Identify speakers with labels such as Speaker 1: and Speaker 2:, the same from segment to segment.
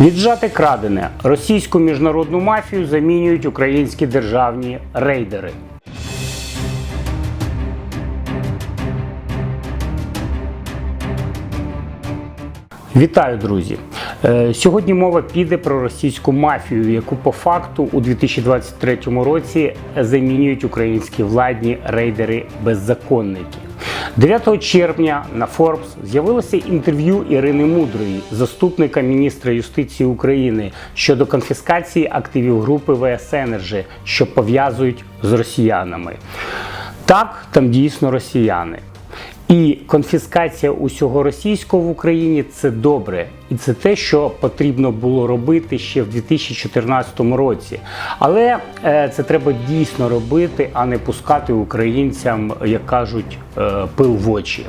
Speaker 1: Віджати крадене російську міжнародну мафію замінюють українські державні рейдери. Вітаю, друзі! Е, Сьогодні мова піде про російську мафію, яку по факту у 2023 році замінюють українські владні рейдери-беззаконники. 9 червня на Forbes з'явилося інтерв'ю Ірини Мудрої, заступника міністра юстиції України, щодо конфіскації активів групи ВС «Енерджі», що пов'язують з росіянами. Так, там дійсно росіяни. І конфіскація усього російського в Україні це добре, і це те, що потрібно було робити ще в 2014 році. Але е, це треба дійсно робити, а не пускати українцям, як кажуть, е, пил в очі.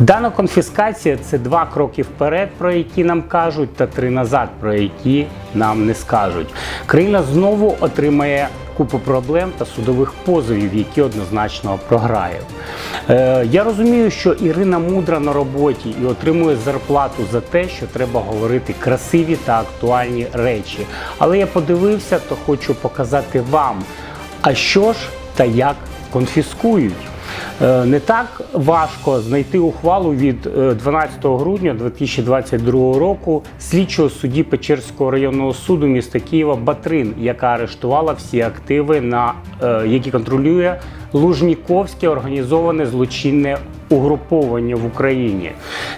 Speaker 1: Дана конфіскація це два кроки вперед, про які нам кажуть, та три назад, про які нам не скажуть. Країна знову отримає купу проблем та судових позовів, які однозначно програє. Е, я розумію, що Ірина мудра на роботі і отримує зарплату за те, що треба говорити красиві та актуальні речі. Але я подивився, то хочу показати вам, а що ж та як конфіскують. Е, Не так важко знайти ухвалу від е, 12 грудня 2022 року слідчого судді Печерського районного суду міста Києва Батрин, яка арештувала всі активи, на е, які контролює Лужніковське організоване злочинне угруповання в Україні.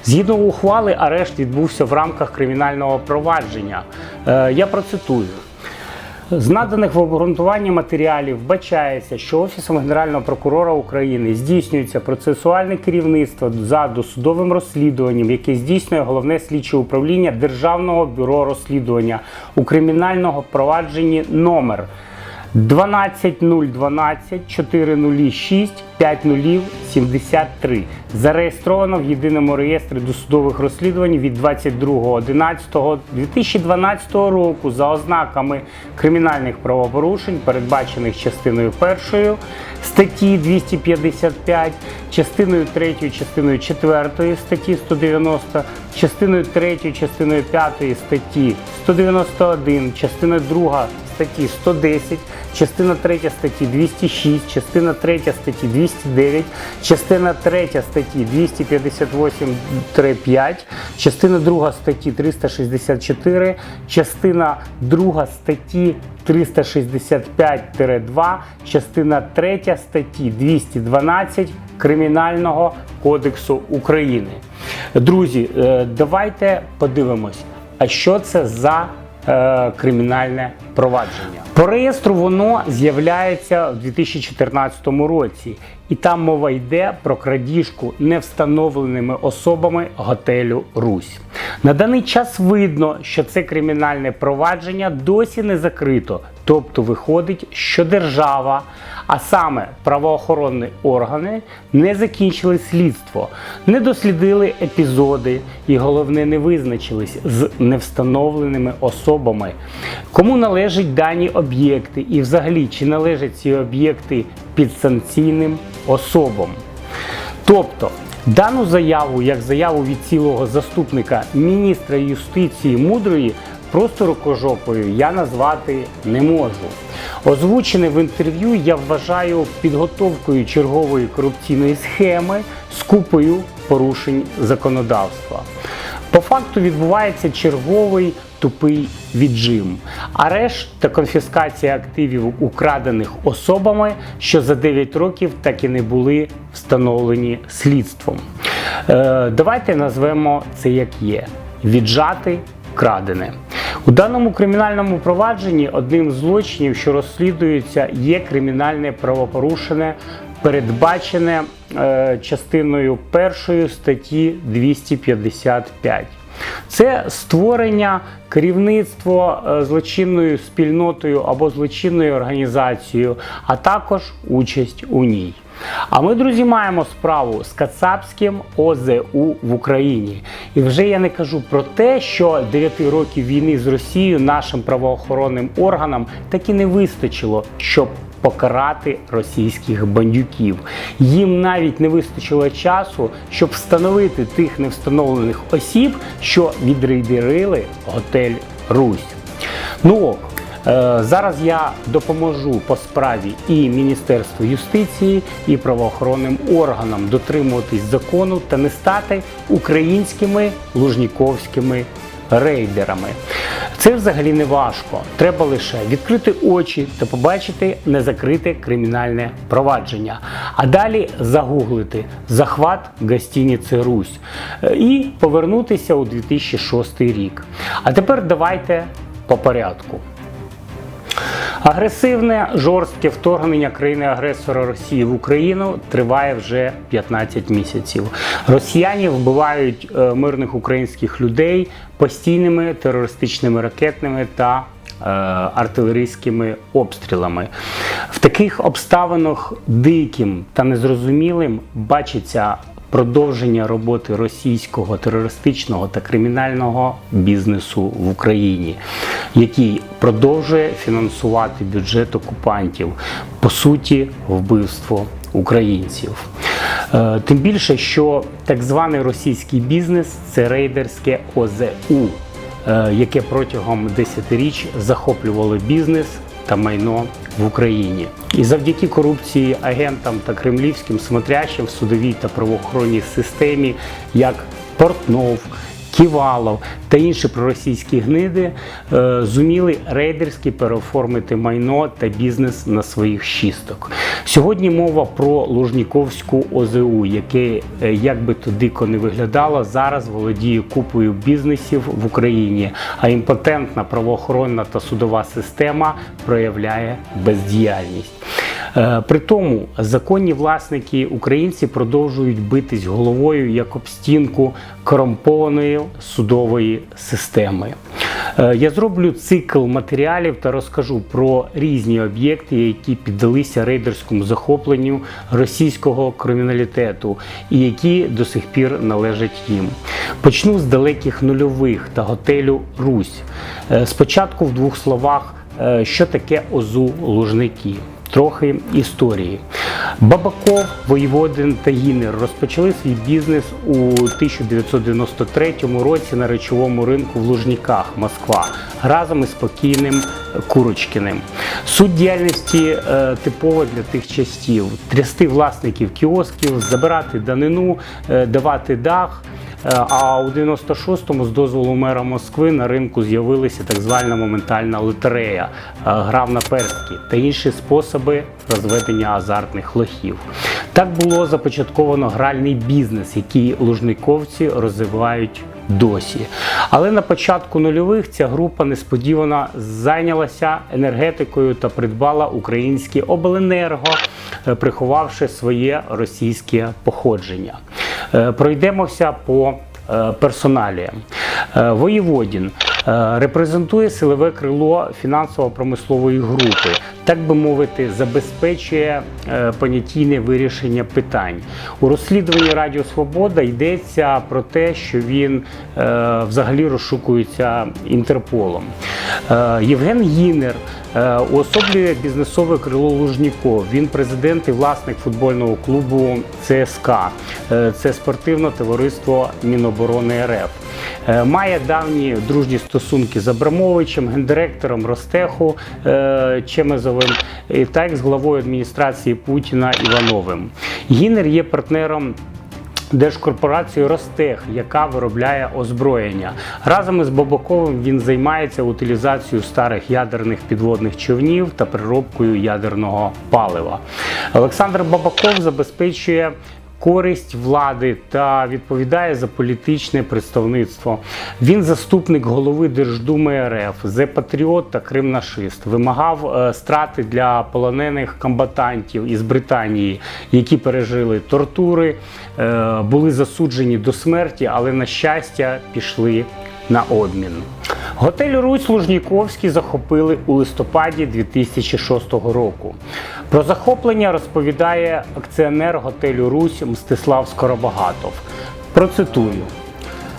Speaker 1: Згідно ухвали, арешт відбувся в рамках кримінального провадження. Е, Я процитую. З наданих в обґрунтуванні матеріалів вбачається, що Офісом Генерального прокурора України здійснюється процесуальне керівництво за досудовим розслідуванням, яке здійснює головне слідче управління Державного бюро розслідування у кримінальному провадженні номер 12012 406 5073 зареєстровано в єдиному реєстрі досудових розслідувань від 22.11.2012 року за ознаками кримінальних правопорушень, передбачених частиною 1 статті 255, частиною 3, частиною 4 статті 190, частиною 3, частиною 5 статті 191, частиною 2 статті 110, частина 3 статті 206, частина 3 статті 209, частина 3 статті 258-5, частина 2 статті 364, частина 2 статті 365-2, частина 3 статті 212 Кримінального кодексу України. Друзі, е, давайте подивимось, а що це за кримінальне провадження. По реєстру воно з'являється в 2014 році, і там мова йде про крадіжку невстановленими особами готелю Русь. На даний час видно, що це кримінальне провадження досі не закрито. Тобто виходить, що держава, а саме правоохоронні органи, не закінчили слідство, не дослідили епізоди і головне не визначились з невстановленими особами, кому належать дані об'єкти, і взагалі чи належать ці об'єкти підсанкційним особам. Тобто дану заяву, як заяву від цілого заступника міністра юстиції мудрої, просто рукожопою я назвати не можу. Озвучене в інтерв'ю я вважаю підготовкою чергової корупційної схеми з купою порушень законодавства. По факту відбувається черговий тупий віджим, арешт та конфіскація активів, украдених особами, що за 9 років так і не були встановлені слідством. Е, давайте назвемо це як є: віджати крадене. У даному кримінальному провадженні одним з злочинів, що розслідується, є кримінальне правопорушене, передбачене е, частиною першої статті 255. Це створення керівництво е, злочинною спільнотою або злочинною організацією, а також участь у ній. А ми, друзі, маємо справу з Кацапським ОЗУ в Україні. І вже я не кажу про те, що 9 років війни з Росією нашим правоохоронним органам таки не вистачило, щоб покарати російських бандюків. Їм навіть не вистачило часу, щоб встановити тих невстановлених осіб, що відрейдерили готель Русь. Ну ок, зараз я допоможу по справі і Міністерству юстиції, і правоохоронним органам дотримуватись закону та не стати українськими лужніковськими рейдерами. Це взагалі не важко. Треба лише відкрити очі та побачити незакрите кримінальне провадження. А далі загуглити захват гостиниці Русь е, і повернутися у 2006 рік. А тепер давайте по порядку. Агресивне жорстке вторгнення країни-агресора Росії в Україну триває вже 15 місяців. Росіяни вбивають е, мирних українських людей постійними терористичними ракетними та е, артилерійськими обстрілами. В таких обставинах диким та незрозумілим бачиться продовження роботи російського терористичного та кримінального бізнесу в Україні, який продовжує фінансувати бюджет окупантів, по суті, вбивство українців. Е, Тим більше, що так званий російський бізнес це рейдерське ОЗУ, е, яке протягом десятиріч захоплювало бізнес та майно в Україні. І завдяки корупції агентам та кремлівським смотрящим в судовій та правоохоронній системі, як Портнов, Ківалов та інші проросійські гниди е, зуміли рейдерськи переоформити майно та бізнес на своїх щісток. Сьогодні мова про Лужніковську ОЗУ, яке, е, як би то дико не виглядало, зараз володіє купою бізнесів в Україні, а імпотентна правоохоронна та судова система проявляє бездіяльність. Е, При тому законні власники українці продовжують битись головою як об стінку корумпованої судової системи. Е, Я зроблю цикл матеріалів та розкажу про різні об'єкти, які піддалися рейдерському захопленню російського криміналітету і які до сих пір належать їм. Почну з далеких нульових та готелю Русь. Е, Спочатку в двох словах, що таке ОЗУ Лужники. Трохи історії. Бабаков, Воєводин та Гінер розпочали свій бізнес у 1993 році на речовому ринку в Лужниках, Москва, разом із спокійним Курочкіним. Суть діяльності е, типова для тих часів: трясти власників кіосків, забирати данину, е, давати дах. Е, А у 96-му з дозволу мера Москви на ринку з'явилася так звана моментальна лотерея, е, грав на перстки та інші способи розведення азартних лохів. Так було започатковано гральний бізнес, який лужниковці розвивають досі. Але на початку нульових ця група несподівано зайнялася енергетикою та придбала українське обленерго, е, приховавши своє російське походження. Е, Пройдемося по персоналі. Е, Воєводін е, репрезентує силове крило фінансово-промислової групи, так би мовити, забезпечує е, понятійне вирішення питань. У розслідуванні Радіо Свобода йдеться про те, що він е, взагалі розшукується Інтерполом. Е, Євген Гінер е, уособлює бізнесове крило Лужніков. Він президент і власник футбольного клубу ЦСКА. Е, Це спортивне товариство Міноборони РФ. Е, Має давні дружні стосунки з Абрамовичем, гендиректором Ростеху е, Чемезовим, і так з главою адміністрації Путіна Івановим. Гінер є партнером. Держкорпорацію Ростех, яка виробляє озброєння. Разом із Бабаковим він займається утилізацією старих ядерних підводних човнів та переробкою ядерного палива. Олександр Бабаков забезпечує користь влади та відповідає за політичне представництво. Він заступник голови Держдуми РФ, зе-патріот та кримнашист. Вимагав е, страти для полонених комбатантів із Британії, які пережили тортури, е, були засуджені до смерті, але на щастя пішли на обмін. Готель Русь Лужніковський захопили у листопаді 2006 року. Про захоплення розповідає акціонер готелю Русь Мстислав Скоробагатов. Процитую.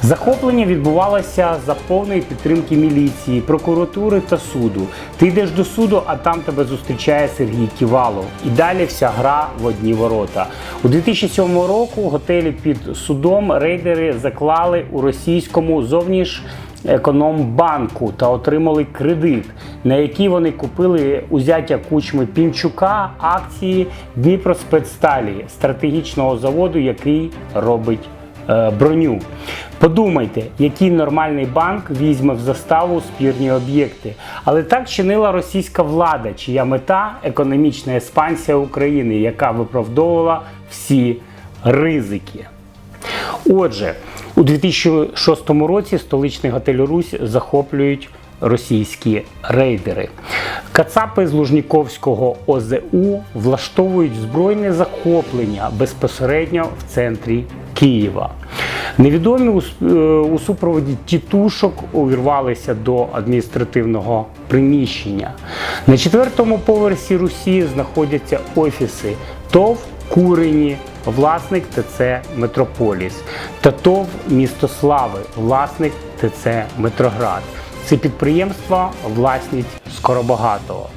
Speaker 1: Захоплення відбувалося за повної підтримки міліції, прокуратури та суду. Ти йдеш до суду, а там тебе зустрічає Сергій Ківалов. І далі вся гра в одні ворота. У 2007 року готелі під судом рейдери заклали у російському зовніш Економбанку та отримали кредит, на який вони купили узяття кучми Пінчука акції Дніпроспецсталі, стратегічного заводу, який робить броню. Подумайте, який нормальний банк візьме в заставу спірні об'єкти. Але так чинила російська влада, чия мета економічна експансія України, яка виправдовувала всі ризики. Отже, у 2006 році столичний готель Русь захоплюють російські рейдери. Кацапи з Лужніковського ОЗУ влаштовують збройне захоплення безпосередньо в центрі Києва. Невідомі е, у супроводі тітушок увірвалися до адміністративного приміщення. На четвертому поверсі Русі знаходяться офіси ТОВ Курені, власник ТЦ Метрополіс та ТОВ Місто Слави, власник ТЦ Метроград. Це підприємства власність Скоробагатого.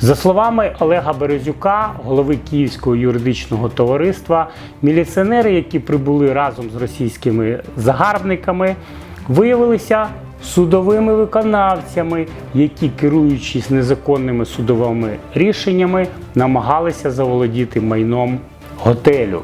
Speaker 1: За словами Олега Березюка, голови Київського юридичного товариства, міліціонери, які прибули разом з російськими загарбниками, виявилися судовими виконавцями, які, керуючись незаконними судовими рішеннями, намагалися заволодіти майном готелю.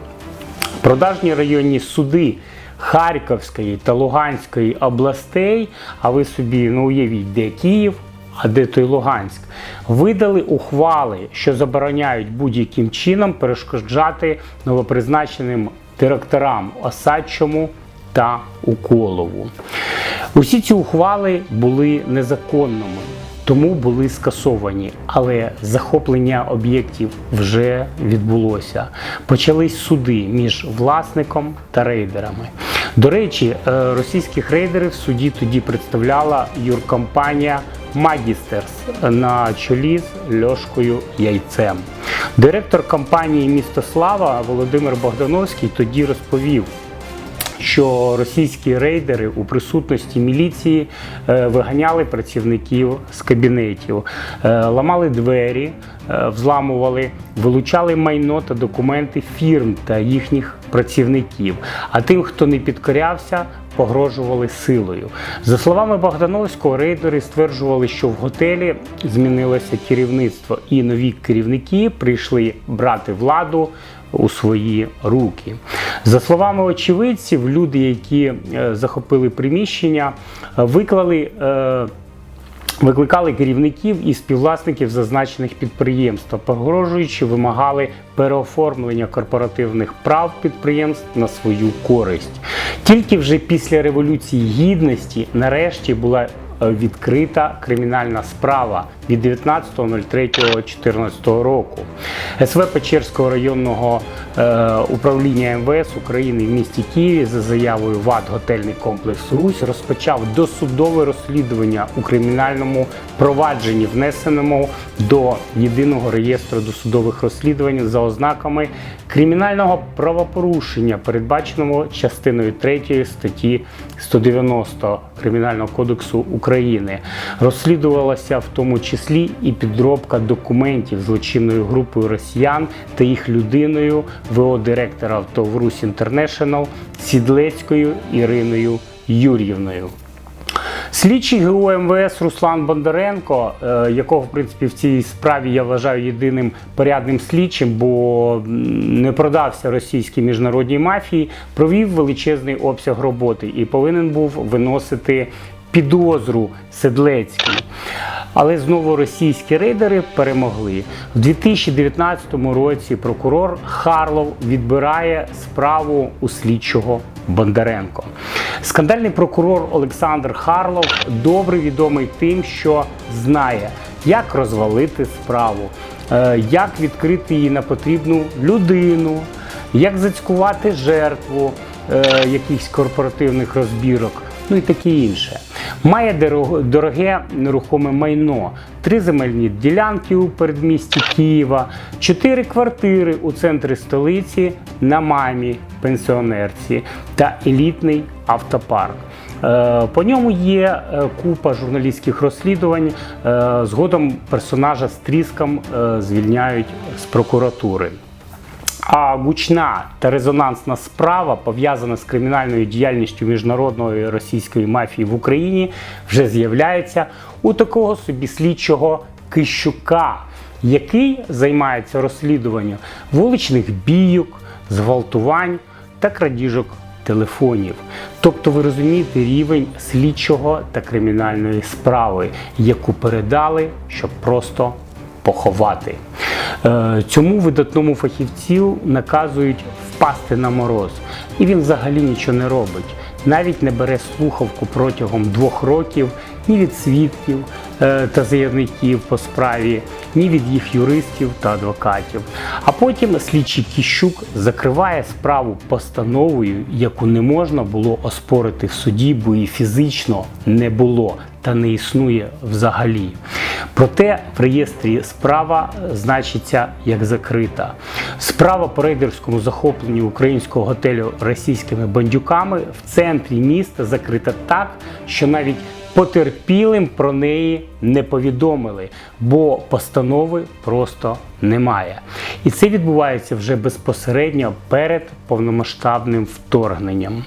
Speaker 1: Продажні районні суди Харківської та Луганської областей, а ви собі ну, уявіть, де Київ, а де той Луганськ, видали ухвали, що забороняють будь-яким чином перешкоджати новопризначеним директорам Осадчому та Уколову. Усі ці ухвали були незаконними тому були скасовані, але захоплення об'єктів вже відбулося. Почались суди між власником та рейдерами. До речі, е, російських рейдерів в суді тоді представляла юркомпанія Магістерс на чолі з Льошкою Яйцем. Директор компанії Місто Слава Володимир Богдановський тоді розповів, що російські рейдери у присутності міліції е, виганяли працівників з кабінетів, е, ламали двері, е, взламували, вилучали майно та документи фірм та їхніх працівників. А тим, хто не підкорявся, погрожували силою. За словами Богдановського, рейдери стверджували, що в готелі змінилося керівництво, і нові керівники прийшли брати владу у свої руки. За словами очевидців, люди, які е, захопили приміщення, е, виклали. е, Викликали керівників і співвласників зазначених підприємств, погрожуючи, вимагали переоформлення корпоративних прав підприємств на свою користь. Тільки вже після революції гідності нарешті була відкрита кримінальна справа від 19.03.14 року. СВ Печерського районного е, управління МВС України в місті Києві за заявою ВАД Готельний комплекс Русь розпочав досудове розслідування у кримінальному провадженні, внесеному до єдиного реєстру досудових розслідувань за ознаками кримінального правопорушення, передбаченого частиною 3 статті 190 Кримінального кодексу України. Розслідувалася в тому числі і підробка документів злочинною групою росіян та їх людиною ВО директора ТОВ Інтернешнл Сідлецькою Іриною Юр'ївною. Слідчий ГУ МВС Руслан Бондаренко, е, якого в принципі в цій справі я вважаю єдиним порядним слідчим, бо не продався російській міжнародній мафії, провів величезний обсяг роботи і повинен був виносити підозру Седлецькій. Але знову російські рейдери перемогли. В 2019 році прокурор Харлов відбирає справу у слідчого Бондаренко. Скандальний прокурор Олександр Харлов добре відомий тим, що знає, як розвалити справу, е, як відкрити її на потрібну людину, як зацькувати жертву е, якихось корпоративних розбірок, ну і таке інше. Має дороге нерухоме майно, три земельні ділянки у передмісті Києва, чотири квартири у центрі столиці на мамі пенсіонерці та елітний автопарк. Е, По ньому є е, купа журналістських розслідувань. Е, Згодом персонажа з тріском звільняють з прокуратури. А гучна та резонансна справа, пов'язана з кримінальною діяльністю міжнародної російської мафії в Україні, вже з'являється у такого собі слідчого Кищука, який займається розслідуванням вуличних бійок, зґвалтувань та крадіжок телефонів. Тобто ви розумієте рівень слідчого та кримінальної справи, яку передали, щоб просто поховати. Е, Цьому видатному фахівцю наказують впасти на мороз, і він взагалі нічого не робить. Навіть не бере слухавку протягом двох років ні від свідків е, та заявників по справі, ні від їх юристів та адвокатів. А потім слідчий Кіщук закриває справу постановою, яку не можна було оспорити в суді, бо і фізично не було та не існує взагалі. Проте в реєстрі справа значиться як закрита. Справа по рейдерському захопленню українського готелю російськими бандюками в центрі міста закрита так, що навіть потерпілим про неї не повідомили, бо постанови просто немає. І це відбувається вже безпосередньо перед повномасштабним вторгненням.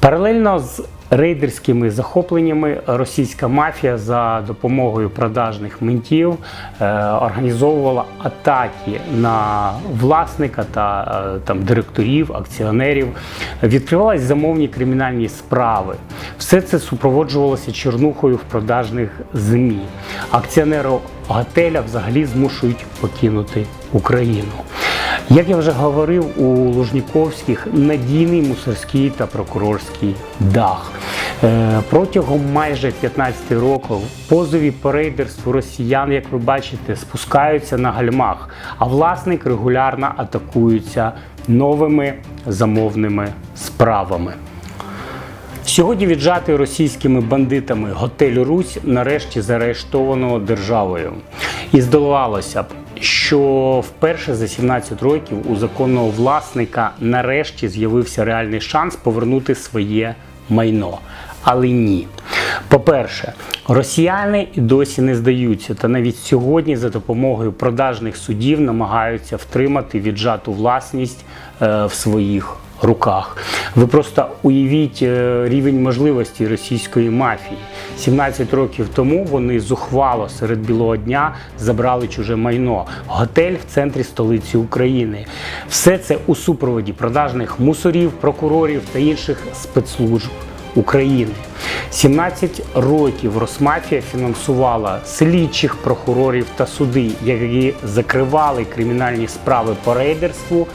Speaker 1: Паралельно з рейдерськими захопленнями російська мафія за допомогою продажних ментів е, організовувала атаки на власника та е, там директорів, акціонерів. Відкривались замовні кримінальні справи. Все це супроводжувалося чорнухою в продажних ЗМІ. Акціонери готеля взагалі змушують покинути Україну. Як я вже говорив, у Лужніковських надійний мусорський та прокурорський дах. Е, Протягом майже 15 років позові по рейдерству росіян, як ви бачите, спускаються на гальмах, а власник регулярно атакується новими замовними справами. Сьогодні віджатий російськими бандитами готель Русь нарешті заарештовано державою. І здавалося б, що вперше за 17 років у законного власника нарешті з'явився реальний шанс повернути своє майно. Але ні. По-перше, росіяни і досі не здаються, та навіть сьогодні за допомогою продажних судів намагаються втримати віджату власність е, в своїх руках. Ви просто уявіть е, рівень можливості російської мафії. 17 років тому вони зухвало серед білого дня забрали чуже майно. Готель в центрі столиці України. Все це у супроводі продажних мусорів, прокурорів та інших спецслужб. України. 17 років Росмафія фінансувала слідчих прокурорів та суди, які закривали кримінальні справи по рейдерству,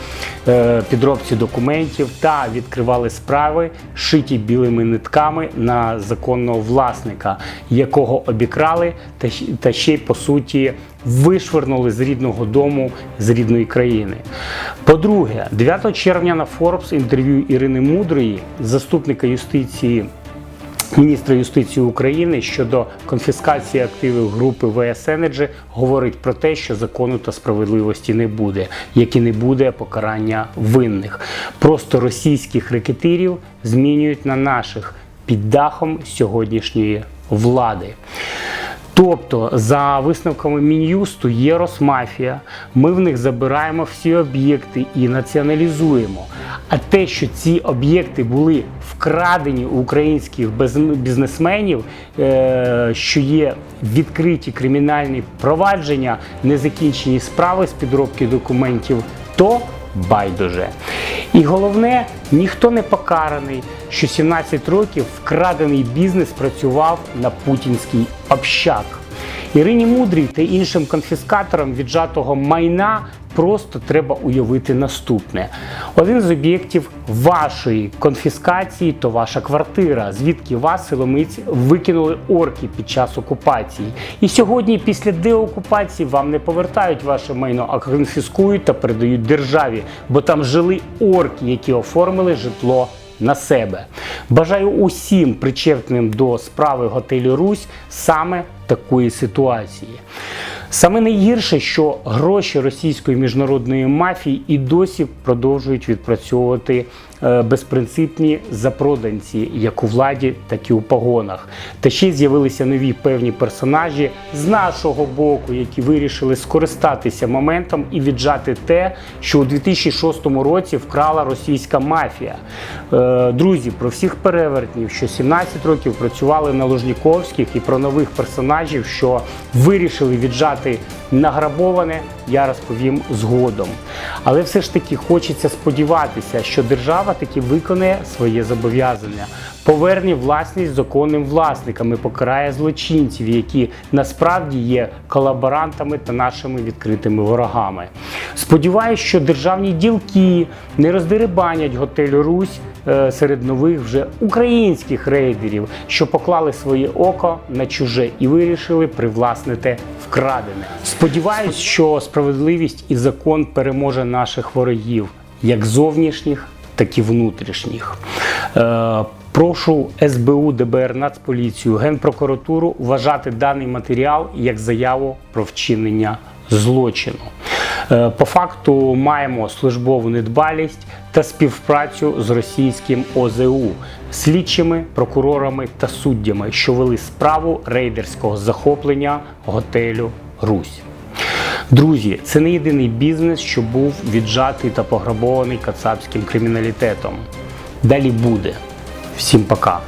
Speaker 1: е, підробці документів та відкривали справи, шиті білими нитками на законного власника, якого обікрали та ще й по суті вишвернули з рідного дому з рідної країни. По-друге, 9 червня на Forbes інтерв'ю Ірини Мудрої, заступника юстиції. Міністра юстиції України щодо конфіскації активів групи ВС Energy говорить про те, що закону та справедливості не буде, як і не буде покарання винних. Просто російських рекетирів змінюють на наших під дахом сьогоднішньої влади. Тобто, за висновками Мін'юсту є Росмафія, ми в них забираємо всі об'єкти і націоналізуємо. А те, що ці об'єкти були вкрадені у українських бізнесменів, е, що є відкриті кримінальні провадження, незакінчені справи з підробки документів, то байдуже. І головне, ніхто не покараний, що 17 років вкрадений бізнес працював на путінський общак. Ірині Мудрій та іншим конфіскаторам віджатого майна просто треба уявити наступне: один з об'єктів вашої конфіскації то ваша квартира, звідки вас силомиць викинули орки під час окупації. І сьогодні, після деокупації, вам не повертають ваше майно, а конфіскують та передають державі, бо там жили орки, які оформили житло на себе. Бажаю усім причетним до справи готелю Русь саме такої ситуації. Саме найгірше, що гроші російської міжнародної мафії і досі продовжують відпрацьовувати безпринципні запроданці, як у владі, так і у погонах. Та ще й з'явилися нові певні персонажі з нашого боку, які вирішили скористатися моментом і віджати те, що у 2006 році вкрала російська мафія. Е, Друзі, про всіх перевертнів, що 17 років працювали на Лужніковських, і про нових персонажів, що вирішили віджати награбоване, я розповім згодом. Але все ж таки хочеться сподіватися, що держава таки виконає своє зобов'язання, поверне власність законним власникам і покарає злочинців, які насправді є колаборантами та нашими відкритими ворогами. Сподіваюсь, що державні ділки не роздерибанять готель Русь е, серед нових вже українських рейдерів, що поклали своє око на чуже і вирішили привласнити вкрадене. Сподіваюсь, що справедливість і закон переможе наших ворогів, як зовнішніх, так і внутрішніх. Е, Прошу СБУ, ДБР, Нацполіцію, Генпрокуратуру вважати даний матеріал як заяву про вчинення злочину. Е, По факту маємо службову недбалість та співпрацю з російським ОЗУ, слідчими, прокурорами та суддями, що вели справу рейдерського захоплення готелю Русь. Друзі, це не єдиний бізнес, що був віджатий та пограбований кацапським криміналітетом. Далі буде. Всім пока.